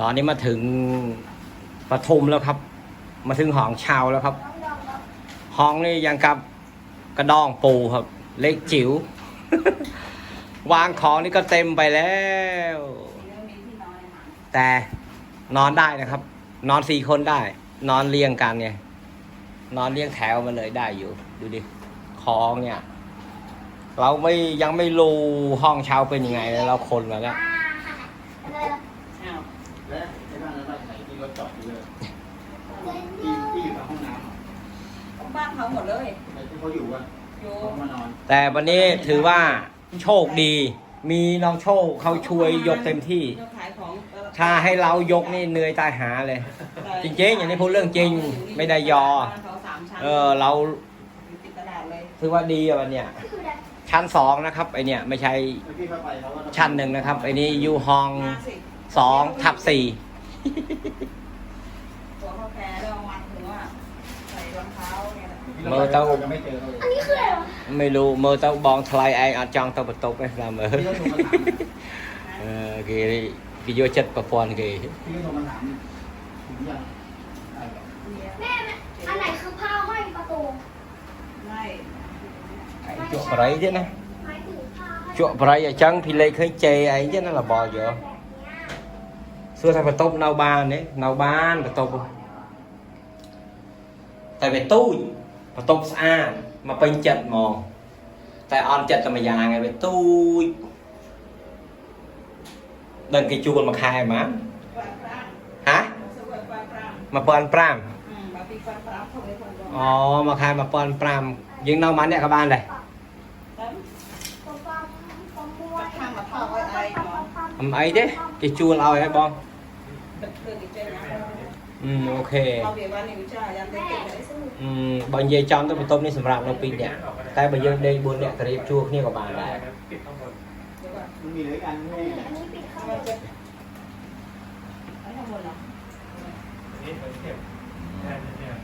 ตอนนี้มาถึงปทุมแล้วครับ มาถึงห้องเชาวแล้วครับ ห้องนี่ยังกับกระดองปูครับ เล็กจิ๋ว วางของนี่ก็เต็มไปแล้ว แต่นอนได้นะครับ นอนสี่คนได้ นอนเรียงกันไงนอนเรียงแถวมาเลยได้อยู่ ดูดิของเนี่ย เราไม่ยังไม่รู้ห้องเช่าเป็นยังไงเลยเราคนมาแล้ว และไอ้บ้านนั้นบ้านไหนที่รถจอดอยู่ เลยที่ที่อยู่ในห้องน้ำบ้านเขาหมดเลยในที่เขาอยู่อะอยู่เขามานอนแต่วันนี้ถือว่าโชคดี มีน้องโชคเขาช่วยยกเต็มที่ขายของถ้าให้เรายกนี่เหนื่อยตายหาเลย จริงๆอย่างนี้พูดเรื่องจริงไม่ได้ยอ บ้านเขาสามชั้นเออเรายู่ติดาดเลยถือว่าดีอะวันเนี้ยชั้นสองนะครับไอเนี่ยไม่ใช่เมื่อกี้เข้าไปเขาก็ชั้นหนึ่งนะครับไอนี้อยู่ห้องมาสิสองทับสี่ ตัวเขาแพ้แล้ววันถึงว่าใส่รองเท้าเนี่ยเมื่อเต้าจะไม่เจอเขาเลยอันนี้คืออะไรวะไม่รู้เมื่อเต้าบองทลายไออาจจองเต้าประตูไปทำเออพี่ก็โทรมาถามเออกีกีโยจัดประพรกีพี่ก็โทรมาถามถึงยังได้เหรอแม่แม่อันไหนคือผ้าห้อยประตูไม่ไอจุกอะไร chứ nè หมายถึงผ้าห้อยจุกอะไร ở chân thì lấy khơi chê ấy chứ nó là bò vô សួរថាបន្ទប់នៅបានទេនៅបានបន្ទប់តែវាទូចបន្ទប់ស្អាតមកពេញចិត្តហ្មងតែអត់ចិត្តតែម្យ៉ាងឯងវាទូចដឹងគេជួលមួយខែហ្មងហ៎1500 1500អូមួយខែ1500យើងនៅម៉ានអ្នកក៏បានដែរ อ Ầm ấy đấy cái chua lau ấy bon เดอีกเจ้านะ ừ ok เราเบียร์วันนี้วิชายันได้แม่เก่งเลยสู้อืมบางยีจอมต้องไปต้มนี่สำหรับน้องปิงเนี่ยแต่บางยีได้บุญเนี่ยกระดิบชั่วนี่ก็บานได้เดี๋ยวก่อนมันมีเหลืออีกอันไม่อันนี้ปิดเข้ามันจะอันนี้ข้านเหรอเนี่ย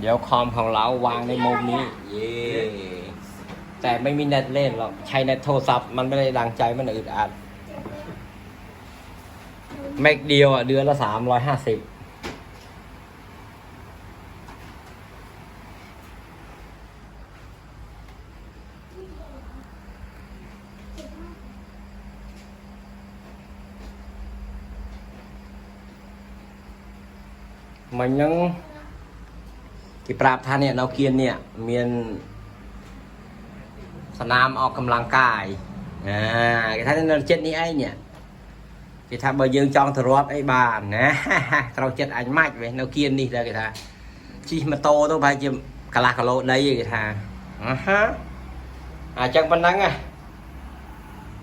เดี๋ยวคอมของเราวางในมุมนี้ เย่ แต่ไม่มีเน็ตเล่นหรอก ใช้เน็ตโทรศัพท์มันไม่ได้ดังใจมันอึดอัดแม็กเดียวอะ เดือนละสามร้อยห้าสิบมันยังกี่ปราบท่านเนี่ย เราเกียนเนี่ย เมียน សណាមអอกកម្លាំងកាយអាគេថានៅចិត្តនេះឯងនេះគេថាបើយើងចង់ទៅរាប់អីបានណាត្រូវចិត្តអញម៉ាច់វិញនៅគៀននេះដែរគេថាជីម៉ូតូទៅប្រហែលជាកន្លះគីឡូដីគេថាអាហាអញ្ចឹងប៉ុណ្ណឹងហ៎